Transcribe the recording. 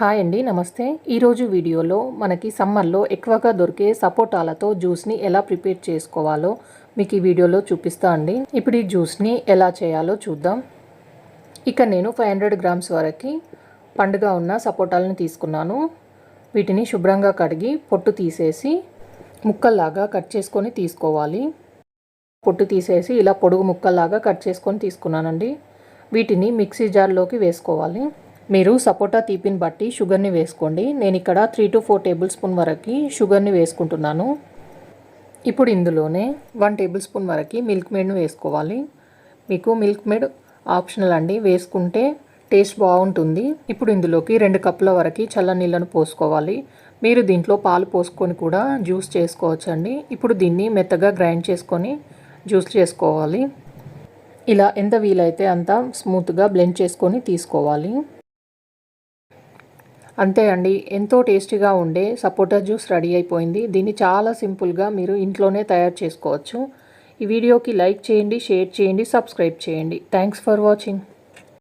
Hi అండి నమస్తే. ఈరోజు వీడియోలో మనకి సమ్మర్లో ఎక్కువగా దొరికే సపోటాలతో జ్యూస్ని ఎలా ప్రిపేర్ చేసుకోవాలో మీకు ఈ వీడియోలో చూపిస్తా అండి. ఇప్పుడు ఈ జ్యూస్ని ఎలా చేయాలో చూద్దాం. ఇక నేను ఫైవ్ హండ్రెడ్ గ్రామ్స్ వరకు పండుగ ఉన్న సపోటాలను తీసుకున్నాను. వీటిని శుభ్రంగా కడిగి పొట్టు తీసేసి ముక్కల్లాగా కట్ చేసుకొని తీసుకోవాలి. పొట్టు తీసేసి ఇలా పొడుగు ముక్కల్లాగా కట్ చేసుకొని తీసుకున్నానండి. వీటిని మిక్సీ జార్లోకి వేసుకోవాలి. మీరు సపోటా తీపిని బట్టి షుగర్ని వేసుకోండి. నేను ఇక్కడ three to four tablespoon వరకు షుగర్ని వేసుకుంటున్నాను. ఇప్పుడు ఇందులోనే వన్ టేబుల్ స్పూన్ వరకు మిల్క్ మేడ్ను వేసుకోవాలి. మీకు మిల్క్ మేడ్ ఆప్షనల్ అండి. వేసుకుంటే టేస్ట్ బాగుంటుంది. ఇప్పుడు ఇందులోకి రెండు కప్పుల వరకు చల్ల నీళ్ళను పోసుకోవాలి. మీరు దీంట్లో పాలు పోసుకొని కూడా జ్యూస్ చేసుకోవచ్చండి. ఇప్పుడు దీన్ని మెత్తగా గ్రైండ్ చేసుకొని జ్యూస్ చేసుకోవాలి. ఇలా ఎంత వీలైతే అంత స్మూత్గా బ్లెండ్ చేసుకొని తీసుకోవాలి. అంతే అండి. ఎంతో టేస్టీగా ఉండే సపోటా జ్యూస్ రెడీ అయిపోయింది. దీన్ని చాలా సింపుల్గా మీరు ఇంట్లోనే తయారు చేసుకోవచ్చు. ఈ వీడియోకి లైక్ చేయండి షేర్ చేయండి సబ్స్క్రైబ్ చేయండి. Thanks for watching.